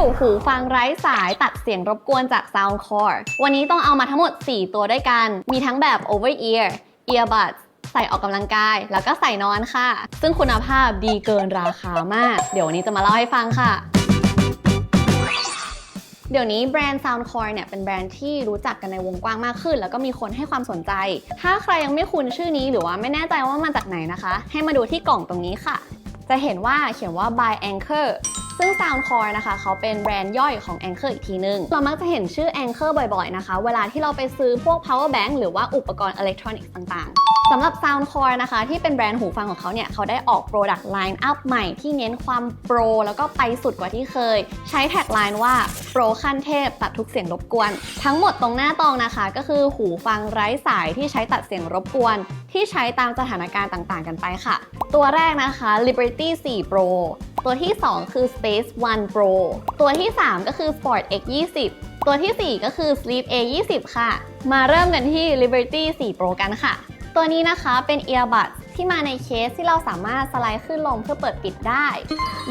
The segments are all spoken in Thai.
วหูฟังไร้สายตัดเสียงรบกวนจาก Soundcore วันนี้ต้องเอามาทั้งหมด 4 ตัวด้วยกัน มีทั้งแบบ over ear earbuds ใส่ออกกำลังกาย แล้วก็ใส่นอนค่ะ ซึ่งคุณภาพดีเกินราคามาก เดี๋ยววันนี้จะมาเล่าให้ฟังค่ะเดี๋ยวนี้แบรนด์ Soundcore เนี่ยเป็นแบรนด์ที่รู้จักกันในวงกว้างมากขึ้น แล้วก็มีคนให้ความสนใจ ถ้าใครยังไม่คุ้นชื่อนี้หรือว่าไม่แน่ใจว่ามาจากไหนนะคะ ให้มาดูที่กล่องตรงนี้ค่ะ จะเห็นว่าเขียนว่า by Anchor ซึ่ง Soundcore นะคะ เขาเป็นแบรนด์ย่อยของ Anchor อีกทีนึง เรามักจะเห็นชื่อ Anchor บ่อยๆ นะคะ เวลาที่เราไปซื้อพวก power bank หรือว่าอุปกรณ์อิเล็กทรอนิกส์ต่างๆสำหรับ Soundcore นะคะ ที่เป็นแบรนด์หูฟังของเขาเนี่ย เขาได้ออก Product Line Up ใหม่ที่เน้นความโปร แล้วก็ไปสุดกว่าที่เคย ใช้แท็กไลน์ว่า โปรขั้นเทพตัดทุกเสียงรบกวน ทั้งหมดตรงหน้าตองนะคะ ก็คือหูฟังไร้สายที่ใช้ตัดเสียงรบกวน ที่ใช้ตามสถานการณ์ต่างๆ กันไปค่ะ ตัวแรกนะคะ Liberty 4 Pro ตัวที่ 2 คือ Space One Pro ตัวที่ 3 ก็คือ Sport X 20ตัวที่ 4 ก็คือ Sleep A 20ค่ะ มาเริ่มกันที่ Liberty 4 Pro กันค่ะ ตัวนี้นะคะเป็น earbud ที่มาในเคสที่เราสามารถสไลด์ขึ้นลงเพื่อเปิดปิดได้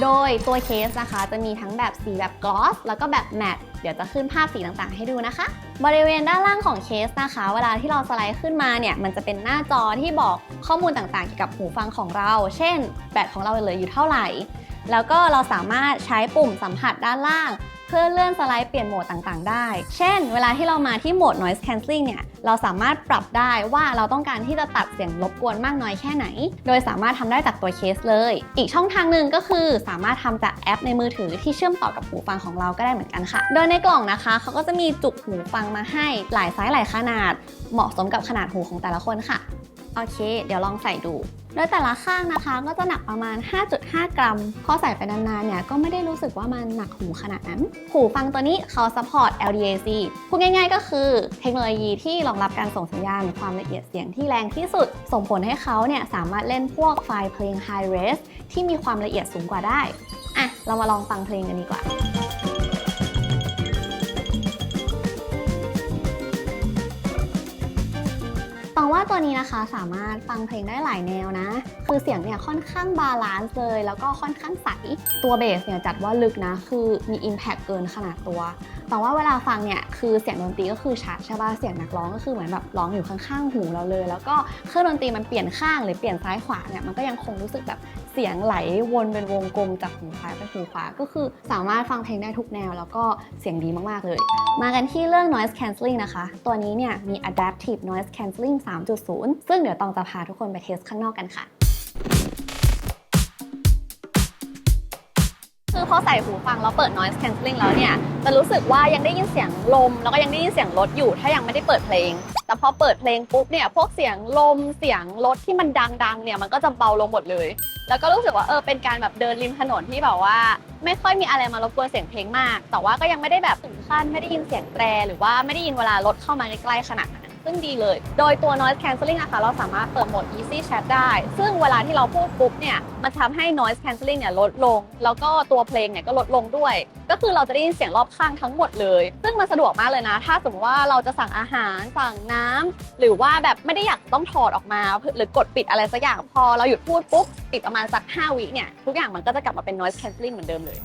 โดยตัวเคสนะคะจะมีทั้งแบบสีแบบกลอสแล้วก็แบบแมตเดี๋ยวจะขึ้นภาพสีต่างๆ ให้ดูนะคะ บริเวณด้านล่างของเคสนะคะ เวลาที่เราสไลด์ขึ้นมาเนี่ย มันจะเป็นหน้าจอที่บอกข้อมูลต่างๆเกี่ยวกับหูฟังของเรา เช่น แบตของเราเหลืออยู่เท่าไหร่ แล้วก็เราสามารถใช้ปุ่มสัมผัสด้านล่าง เพื่อเลื่อนสไลด์เปลี่ยนโหมดต่างๆ ได้ เช่น เวลาที่เรามาที่โหมด noise cancelling เนี่ย เราสามารถปรับได้ว่าเราต้องการที่จะตัดเสียงรบกวนมากน้อยแค่ไหน โดยสามารถทำได้จากตัวเคสเลย อีกช่องทางหนึ่งก็คือสามารถทำจากแอปในมือถือที่เชื่อมต่อกับหูฟังของเราก็ได้เหมือนกันค่ะ โดยในกล่องนะคะเขาก็จะมีจุกหูฟังมาให้หลายไซส์หลายขนาด เหมาะสมกับขนาดหูของแต่ละคนค่ะ โอเค เดี๋ยวลองใส่ดู โดยแต่ละข้างนะคะก็จะหนักประมาณ 5.5 กรัม พอใส่ไปนานๆเนี่ยก็ไม่ได้รู้สึกว่ามันหนักหูขนาดนั้น หูฟังตัวนี้เขา support LDAC พูดง่ายๆก็คือเทคโนโลยีที่รองรับการส่งสัญญาณความละเอียดเสียงที่แรงที่สุด ส่งผลให้เขาเนี่ยสามารถเล่นพวกไฟล์เพลง high res ที่มีความละเอียดสูงกว่าได้ อะ เรามาลองฟังเพลงกันดีกว่า ว่าตัวนี้นะคะสามารถฟังเพลงได้หลายแนวนะ คือเสียงเนี่ยค่อนข้างบาลานซ์เลย แล้วก็ค่อนข้างใส ตัวเบสเนี่ยจัดว่าลึกนะ คือมี Impact เกินขนาดตัว แต่ว่าเวลาฟังเนี่ยคือเสียงดนตรีก็คือชัดใช่ป่ะ เสียงนักร้องก็คือเหมือนแบบร้องอยู่ข้างๆหูเราเลย แล้วก็เครื่องดนตรีมันเปลี่ยนข้างหรือเปลี่ยนซ้ายขวาเนี่ยมันก็ยังคงรู้สึกแบบเสียงไหลวนเป็นวงกลมจากหูซ้ายไปหูขวา ก็คือสามารถฟังเพลงได้ทุกแนว แล้วก็เสียงดีมาก ๆ เลย มากันที่เรื่อง noise cancelling นะคะ ตัวนี้เนี่ยมี adaptive noise cancelling 3.0 ซึ่งเดี๋ยวตองจะพาทุกคนไปเทสข้างนอกกันค่ะ อพอใส่หูฟังแล้วเปิด noise cancelling แล้วเนี่ยจะรู้สึกว่ายังได้ยินเสียงลม แล้วก็ยังได้ยินเสียงรถอยู่ ถ้ายังไม่ได้เปิดเพลง แต่พอเปิดเพลงปุ๊บเนี่ยพวกเสียงลมเสียงรถที่มันดังๆเนี่ยมันก็จะเบาลงหมดเลย แล้วก็รู้สึกว่าเออเป็นการแบบเดินริมถนนที่แบบว่า ไม่ค่อยมีอะไรมารบกวนเสียงเพลงมาก แต่ว่าก็ยังไม่ได้แบบถึงขั้นไม่ได้ยินเสียงแตรหรือว่าไม่ได้ยินเวลารถเข้ามาใกล้ๆขนาดนั้น ซึ่งดีเลย โดยตัว noise cancelling นะคะเราสามารถเปิดโหมด easy chat ได้ ซึ่งเวลาที่เราพูดปุ๊บเนี่ยมันทำให้ noise cancelling เนี่ยลดลง แล้วก็ตัวเพลงเนี่ยก็ลดลงด้วย ก็คือเราจะได้ยินเสียงรอบข้างทั้งหมดเลย ซึ่งมันสะดวกมากเลยนะ ถ้าสมมติว่าเราจะสั่งอาหารสั่งน้ำหรือว่าแบบไม่ได้อยากต้องถอดออกมา หรือกดปิดอะไรสักอย่างพอเราหยุดพูดปุ๊บปิดประมาณสัก 5 วิเนี่ยทุกอย่างมันก็จะกลับมาเป็น noise cancelling เหมือนเดิมเลย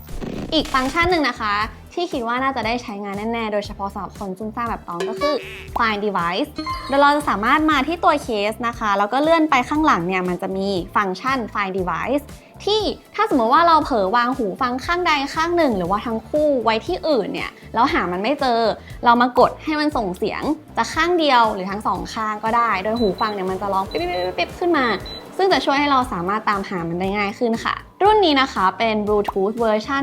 อีกฟังก์ชันหนึ่งนะคะ ที่คิดว่าน่าจะได้ใช้งานแน่ ๆ โดยเฉพาะสำหรับคนซุ่มซ่ามแบบตองก็คือ Find Device โดยเราจะสามารถมาที่ตัวเคสนะคะ แล้วก็เลื่อนไปข้างหลังเนี่ยมันจะมีฟังก์ชัน Find Device ที่ถ้าสมมติว่าเราเผลอวางหูฟังข้างใดข้างหนึ่ง หรือว่าทั้งคู่ไว้ที่อื่นเนี่ยแล้วหามันไม่เจอ เรามากดให้มันส่งเสียงจะข้างเดียวหรือทั้งสองข้างก็ได้ โดยหูฟังเนี่ยมันจะร้องปิ๊บๆๆๆขึ้นมา ซึ่งจะช่วยให้เราสามารถตามหามันได้ง่ายขึ้นค่ะ รุ่นนี้นะคะเป็น Bluetooth เวอร์ชัน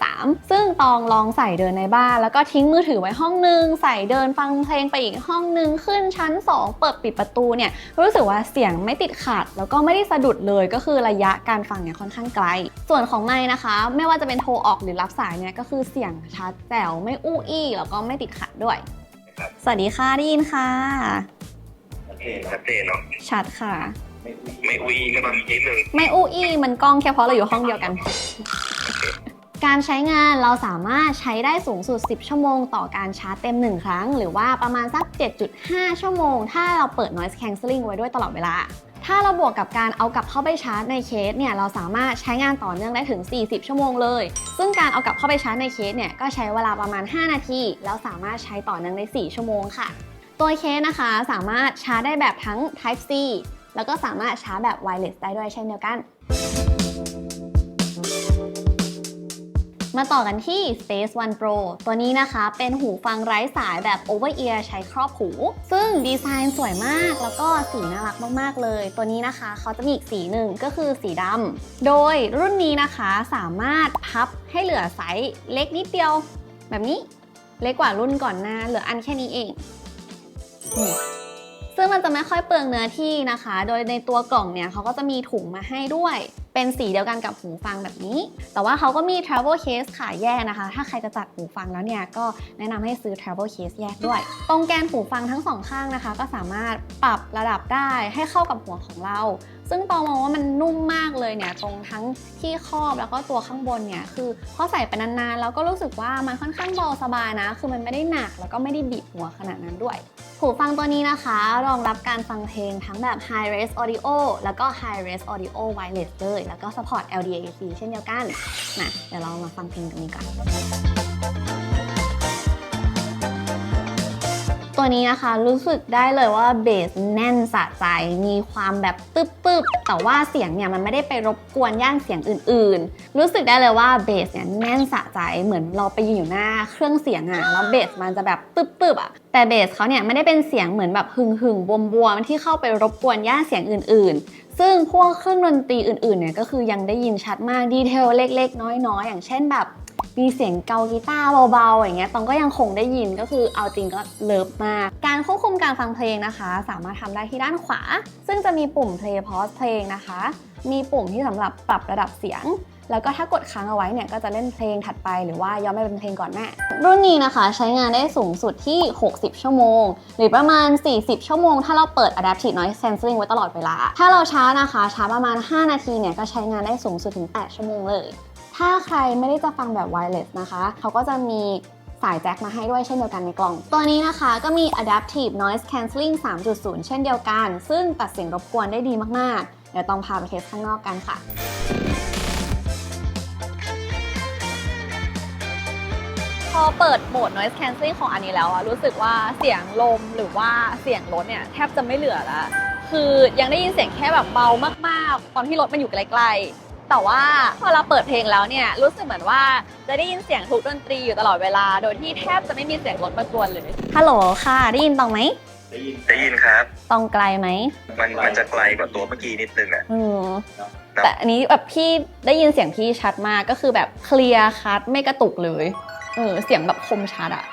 5.3 ซึ่งตองลองใส่เดินในบ้าน แล้วก็ทิ้งมือถือไว้ห้องนึง ใส่เดินฟังเพลงไปอีกห้องนึง ขึ้นชั้น 2 เปิดปิดประตูเนี่ย รู้สึกว่าเสียงไม่ติดขัด แล้วก็ไม่ได้สะดุดเลยก็คือระยะการฟังเนี่ยค่อนข้างไกล ส่วนของไม้นะคะ ไม่ว่าจะเป็นโทรออกหรือรับสายเนี่ยก็คือเสียงชัดแจ๋วไม่อู้อี้แล้วก็ไม่ติดขัดด้วย สวัสดีค่ะได้ยินค่ะโอเคชัดเจนเนาะชัดค่ะ ไม่อุ้ยก็ตอนนิดนึงไม่อู้อี้มันกล้องแค่เพราะเราอยู่ห้องเดียวกัน การใช้งานเราสามารถใช้ได้สูงสุด 10 ชั่วโมงต่อการชาร์จเต็ม 1 ครั้ง หรือว่าประมาณสัก 7.5 ชั่วโมง ถ้าเราเปิด noise cancelling ไว้ด้วยตลอดเวลา ถ้าเราบวกกับการเอากลับเข้าไปชาร์จในเคสเนี่ยเราสามารถใช้งานต่อเนื่องได้ถึง 40 ชั่วโมงเลย ซึ่งการเอากลับเข้าไปชาร์จในเคสเนี่ยก็ใช้เวลาประมาณ 5 นาที แล้วสามารถใช้ต่อเนื่องได้ 4 ชั่วโมงค่ะ ตัวเคสนะคะสามารถชาร์จได้แบบทั้ง Type C แล้วก็สามารถชาร์จแบบ wireless ได้ด้วยเช่นเดียวกัน มาต่อกันที่ Space One Pro ตัวนี้นะคะเป็นหูฟังไร้สายแบบ over ear ใช้ครอบหู ซึ่งดีไซน์สวยมากแล้วก็สีน่ารักมาก ๆ เลย ตัวนี้นะคะเขาจะมีอีกสีหนึ่งก็คือสีดำ โดยรุ่นนี้นะคะสามารถพับให้เหลือไซส์เล็กนิดเดียว แบบนี้เล็กกว่ารุ่นก่อนหน้าเหลืออันแค่นี้เองนี่ ซึ่งมันจะไม่ค่อยเปลืองเนื้อที่นะคะ โดยในตัวกล่องเนี่ยเขาก็จะมีถุงมาให้ด้วย เป็นสีเดียวกันกับหูฟังแบบนี้ แต่ว่าเขาก็มี travel case ขายแยกนะคะ ถ้าใครจะจัดหูฟังแล้วเนี่ยก็แนะนำให้ซื้อ travel case แยกด้วย ตรงแกนหูฟังทั้งสองข้างนะคะ ก็สามารถปรับระดับได้ให้เข้ากับหัวของเรา ซึ่งตองมองว่ามันนุ่มมากเลยเนี่ยตรงทั้งที่ครอบแล้วก็ตัวข้างบนเนี่ยคือพอใส่ไปนานๆแล้วก็รู้สึกว่ามันค่อนข้างเบาสบายนะ คือมันไม่ได้หนักแล้วก็ไม่ได้บีบหัวขนาดนั้นด้วย หูฟังตัวนี้นะคะ รองรับการฟังเพลงทั้งแบบ High Res Audio แล้วก็ High Res Audio Wireless เลย แล้วก็ support LDAC เช่นเดียวกันนะเดี๋ยวเรามาฟังเพลงตรงนี้ก่อน ตัวนี้นะคะรู้สึกได้เลยว่าเบสแน่นสะใจมีความแบบตึบๆแต่ว่าเสียงเนี่ยมันไม่ได้ไปรบกวนย่านเสียงอื่น ๆ รู้สึกได้เลยว่าเบสเนี่ยแน่นสะใจเหมือนเราไปยืนอยู่หน้าเครื่องเสียงอะแล้วเบสมันจะแบบตึบๆอะแต่เบสเขาเนี่ยไม่ได้เป็นเสียงเหมือนแบบหึงหึงบวมบวมที่เข้าไปรบกวนย่านเสียงอื่น ๆ ซึ่งพวกเครื่องดนตรีอื่นๆเนี่ยก็คือยังได้ยินชัดมากดีเทลเล็ก ๆ น้อย ๆ อย่างเช่นแบบ มีเสียงเกากีตาร์เบาๆอย่างเงี้ยตองก็ยังคงได้ยินก็คือเอาจริงก็เลิฟมาก การควบคุมการฟังเพลงนะคะ สามารถทำได้ที่ด้านขวา ซึ่งจะมีปุ่ม play pause เพลงนะคะ มีปุ่มที่สำหรับปรับระดับเสียง แล้วก็ถ้ากดค้างเอาไว้เนี่ยก็จะเล่นเพลงถัดไปหรือว่าย้อนไปเป็นเพลงก่อนหน้ารุ่นนี้นะคะ ใช้งานได้สูงสุดที่ 60 ชั่วโมง หรือประมาณ 40 ชั่วโมง ถ้าเราเปิด adaptive noise cancelling ไว้ตลอดเวลา ถ้าเราช้านะคะช้าประมาณ 5 นาทีเนี่ยก็ใช้งานได้สูงสุดถึง 8 ชั่วโมงเลย ถ้าใครไม่ได้จะฟังแบบ wireless นะคะ เขาก็จะมีสายแจ็คมาให้ด้วยเช่นเดียวกันในกล่อง ตัวนี้นะคะก็มี adaptive noise cancelling 3.0 เช่นเดียวกัน ซึ่งตัดเสียงรบกวนได้ดีมาก ๆ เดี๋ยวต้องพาไปเทสข้างนอกกันค่ะพอเปิดโหมด noise cancelling ของอันนี้แล้วอะรู้สึกว่าเสียงลมหรือว่าเสียงรถเนี่ยแทบจะไม่เหลือแล้วคือยังได้ยินเสียงแค่แบบเบามากๆ ตอนที่รถมันอยู่ไกลๆ แต่ว่าพอเราเปิดเพลงแล้วเนี่ยรู้สึกเหมือนว่าจะได้ยินเสียงทุกดนตรีอยู่ตลอดเวลา โดยที่แทบจะไม่มีเสียงรถมากวนเลย ฮัลโหลค่ะ ได้ยินตองไหมได้ยินครับ ตองไกลไหม มันมันจะไกลกว่าตัวเมื่อกี้นิดนึงอะอืมแต่อันนี้แบบพี่ได้ยินเสียงพี่ชัดมากก็คือแบบเคลียร์คัดไม่กระตุกเลยเออเสียงแบบคมชัดอะ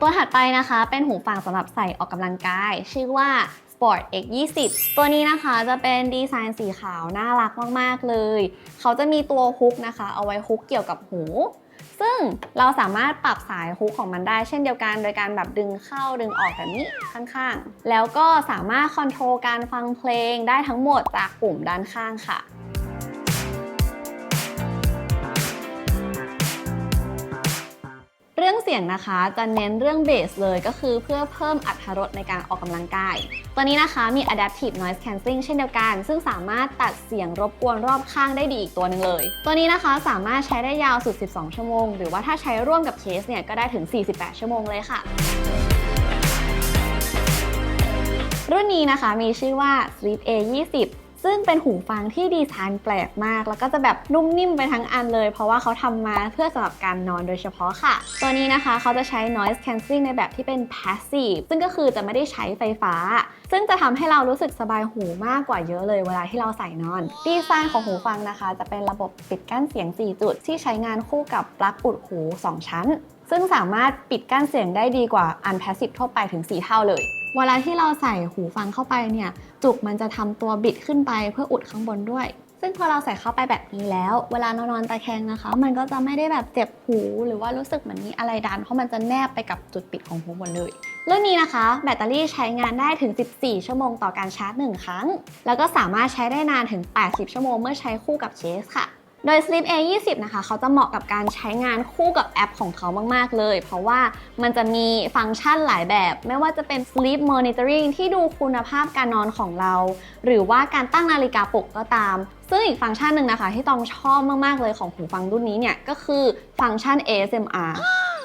ตัวถัดไปนะคะเป็นหูฟังสำหรับใส่ออกกำลังกาย ชื่อว่า Sport X 20 ตัวนี้นะคะจะเป็นดีไซน์สีขาว น่ารักมาก ๆ เลย เขาจะมีตัวฮุกนะคะ เอาไว้ฮุกเกี่ยวกับหู ซึ่งเราสามารถปรับสายฮุกของมันได้เช่นเดียวกัน โดยการแบบดึงเข้าดึงออกแบบนี้ข้างๆ แล้วก็สามารถคอนโทรลการฟังเพลงได้ทั้งหมดจากปุ่มด้านข้างค่ะ รื่องเสียงนะคะจะเน้นเรื่องเบสเลยก็คือเพื่อเพิ่มอรรถรสในการออกกำลังกาย ตัวนี้นะคะมี adaptive noise cancelling เช่นเดียวกัน ซึ่งสามารถตัดเสียงรบกวนรอบข้างได้ดีอีกตัวหนึ่งเลย ตัวนี้นะคะสามารถใช้ได้ยาวสุด 12 ชั่วโมง หรือว่าถ้าใช้ร่วมกับเคสเนี่ยก็ได้ถึง 48 ชั่วโมงเลยค่ะรุ่นนี้นะคะมีชื่อว่า Sleep A 20 ซึ่งเป็นหูฟังที่ดีไซน์แปลกมาก แล้วก็จะแบบนุ่มนิ่มไปทั้งอันเลย เพราะว่าเขาทำมาเพื่อสำหรับการนอนโดยเฉพาะค่ะ ตัวนี้นะคะเขาจะใช้ noise cancelling ในแบบที่เป็น passive ซึ่งก็คือจะไม่ได้ใช้ไฟฟ้า ซึ่งจะทำให้เรารู้สึกสบายหูมากกว่าเยอะเลยเวลาที่เราใส่นอน ดีไซน์ของหูฟังนะคะ จะเป็นระบบปิดกั้นเสียง 4 จุด ที่ใช้งานคู่กับปลั๊กอุดหู 2 ชั้น ซึ่งสามารถปิดกั้นเสียงได้ดีกว่า unpassive ทั่วไปถึง 4 เท่าเลย เวลาที่เราใส่หูฟังเข้าไปเนี่ยจุกมันจะทำตัวบิดขึ้นไปเพื่ออุดข้างบนด้วย ซึ่งพอเราใส่เข้าไปแบบนี้แล้ว เวลานอนตะแคงนะคะ มันก็จะไม่ได้แบบเจ็บหูหรือว่ารู้สึกเหมือนมีอะไรดันเพราะมันจะแนบไปกับจุดปิดของหูหมดเลยเรื่องนี้นะคะ แบตเตอรี่ใช้งานได้ถึง 14 ชั่วโมงต่อการชาร์จ 1 ครั้ง แล้วก็สามารถใช้ได้นานถึง 80 ชั่วโมงเมื่อใช้คู่กับเคสค่ะ โดย Sleep A20 นะคะเขาจะเหมาะกับการใช้งานคู่กับแอปของเขามากๆเลย เพราะว่ามันจะมีฟังก์ชันหลายแบบ ไม่ว่าจะเป็น Sleep Monitoring ที่ดูคุณภาพการนอนของเรา หรือว่าการตั้งนาฬิกาปลุกก็ตาม ซึ่งอีกฟังก์ชันหนึ่งนะคะที่ต้องชอบมากๆเลยของหูฟังรุ่นนี้เนี่ยก็คือฟังก์ชัน ASMR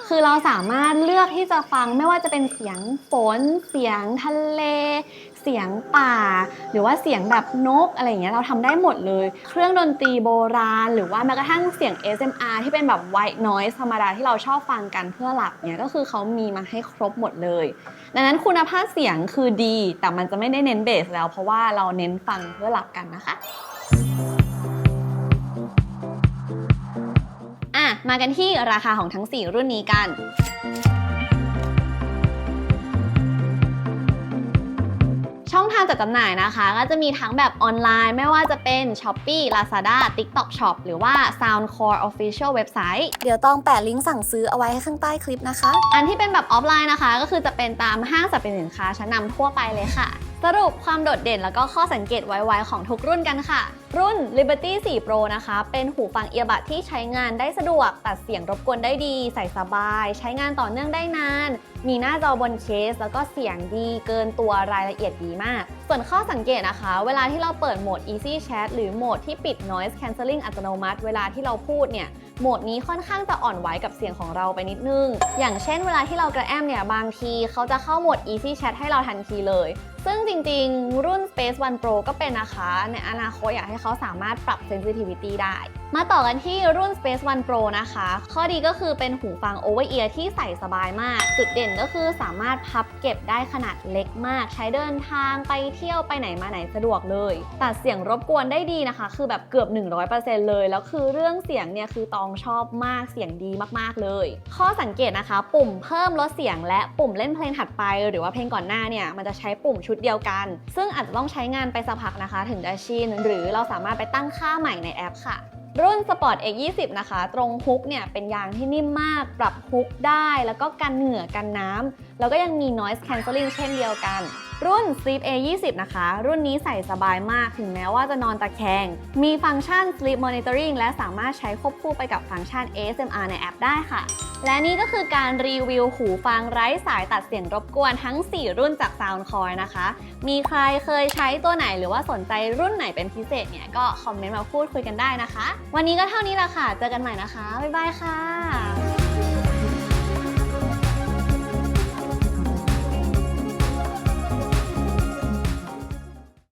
คือเราสามารถเลือกที่จะฟังไม่ว่าจะเป็นเสียงฝน เสียงทะเล เสียงป่า หรือว่าเสียงแบบนกอะไรอย่างเงี้ยเราทำได้หมดเลย เครื่องดนตรีโบราณ หรือว่าแม้กระทั่งเสียง ASMR ที่เป็นแบบ white noise ธรรมดาที่เราชอบฟังกันเพื่อหลับเนี่ยก็คือเขามีมาให้ครบหมดเลย ดังนั้นคุณภาพเสียงคือดี แต่มันจะไม่ได้เน้นเบสแล้ว เพราะว่าเราเน้นฟังเพื่อหลับกันนะคะอะมากันที่ราคาของทั้ง 4 รุ่นนี้กัน ช่องทางจัดจำหน่ายนะคะ ก็จะมีทั้งแบบออนไลน์ ไม่ว่าจะเป็น Shopee Lazada TikTok Shop หรือว่า Soundcore Official Website เดี๋ยวต้องแปะลิงก์สั่งซื้อเอาไว้ให้ข้างใต้คลิปนะคะ อันที่เป็นแบบออฟไลน์นะคะ ก็คือจะเป็นตามห้างสรรพสินค้าชั้นนำทั่วไปเลยค่ะ สรุปความโดดเด่นแล้วก็ข้อสังเกตไว้ๆของทุกรุ่นกันค่ะ รุ่น Liberty 4 Pro นะคะ เป็นหูฟังเอียบัดที่ใช้งานได้สะดวก ตัดเสียงรบกวนได้ดี ใส่สบาย ใช้งานต่อเนื่องได้นาน มีหน้าจอบนเคส แล้วก็เสียงดีเกินตัวรายละเอียดดีมาก ส่วนข้อสังเกตนะคะ เวลาที่เราเปิดโหมด Easy Chat หรือโหมดที่ปิด Noise Cancelling อัตโนมัติ เวลาที่เราพูดเนี่ยโหมดนี้ค่อนข้างจะอ่อนไหวกับเสียงของเราไปนิดนึง อย่างเช่นเวลาที่เรากระแอมเนี่ยบางที เขาจะเข้าโหมด Easy Chat ให้เราทันทีเลย ซึ่งจริงๆ รุ่น Space One Pro ก็เป็นนะคะ ในอนาคตอยากให้เขาสามารถปรับ sensitivity ได้ มาต่อกันที่รุ่น Space One Pro นะคะ ข้อดีก็คือเป็นหูฟัง over ear ที่ใส่สบายมาก จุดเด่นก็คือสามารถพับเก็บได้ขนาดเล็กมาก ใช้เดินทางไปเที่ยวไปไหนมาไหนสะดวกเลย ตัดเสียงรบกวนได้ดีนะคะ คือแบบเกือบ 100%เลย แล้วคือเรื่องเสียงเนี่ยคือตองชอบมาก เสียงดีมากๆเลย ข้อสังเกตนะคะ ปุ่มเพิ่มลดเสียงและปุ่มเล่นเพลงถัดไป หรือว่าเพลงก่อนหน้าเนี่ย มันจะใช้ปุ่มชุดเดียวกัน ซึ่งอาจจะต้องใช้งานไปสักพักนะคะ ถึงจะชิน หรือเราสามารถไปตั้งค่าใหม่ในแอปค่ะ รุ่น Sport X20 นะคะ ตรงฮุกเนี่ยเป็นยางที่นิ่มมาก ปรับฮุกได้ แล้วก็กันเหงื่อกันน้ำ แล้วก็ยังมี noise cancelling เช่นเดียวกัน รุ่น Sleep A20 นะคะ รุ่นนี้ใส่สบายมากถึงแม้ว่าจะนอนตะแคง มีฟังก์ชัน sleep monitoring และสามารถใช้ควบคู่ไปกับฟังก์ชัน ASMR ในแอปได้ค่ะ และนี่ก็คือการรีวิวหูฟังไร้สายตัดเสียงรบกวนทั้ง 4 รุ่นจาก Soundcore นะคะ มีใครเคยใช้ตัวไหนหรือว่าสนใจรุ่นไหนเป็นพิเศษเนี่ยก็คอมเมนต์มาพูดคุยกันได้นะคะ วันนี้ก็เท่านี้ละค่ะ เจอกันใหม่นะคะ บ๊ายบายค่ะ